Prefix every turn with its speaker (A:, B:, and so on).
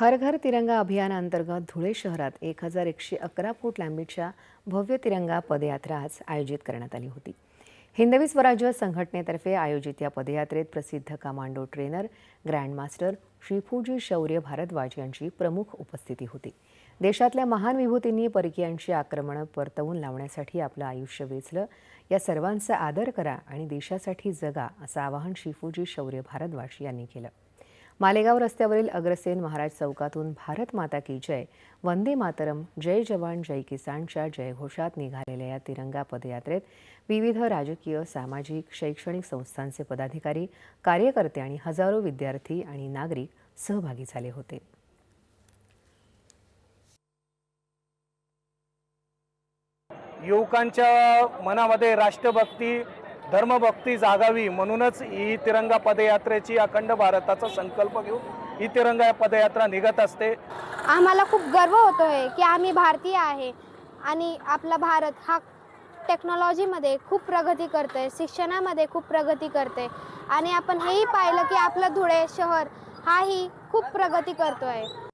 A: हर घर तिरंगा अभियानाअंतर्गत धुळे शहरात एक हजार एकशे अकरा फूट लांबीच्या भव्य तिरंगा पदयात्रा आज आयोजित करण्यात आली होती. हिंदवी स्वराज्य संघटनेतर्फे आयोजित या पदयात्रेत प्रसिद्ध कमांडो ट्रेनर ग्रँडमास्टर श्रीफूजी शौर्य भारद्वाज यांची प्रमुख उपस्थिती होती. देशातल्या महान विभूतींनी परकीयांची आक्रमणं परतवून लावण्यासाठी आपलं आयुष्य वेचलं. या सर्वांचा आदर करा आणि देशासाठी जगा असं आवाहन श्रीफूजी शौर्य भारद्वाज यांनी केलं. मालेगाव रस्त्यावरील अग्रसेन महाराज चौकातून भारत माता की जय वंदे मातरम जय जवान जय किसानच्या जयघोषात निघालेल्या या तिरंगा पदयात्रेत विविध राजकीय सामाजिक शैक्षणिक संस्थांचे पदाधिकारी कार्यकर्ते आणि हजारो विद्यार्थी आणि नागरिक सहभागी झाले होते.
B: युवकांच्या मनामध्ये राष्ट्रभक्ती धर्मभक्ती जागावी म्हणूनच ही तिरंगा पदयात्रेची अखंड भारताचा संकल्प घेऊन ही तिरंगा पदयात्रा निघत असते.
C: आम्हाला खूप गर्व होतोय की आम्ही भारतीय आहे आणि आपला भारत हा टेक्नॉलॉजीमध्ये खूप प्रगती करते शिक्षणामध्ये खूप प्रगती करते आणि आपण हेही पाहिलं की आपलं धुळे शहर हाही खूप प्रगती करतो आहे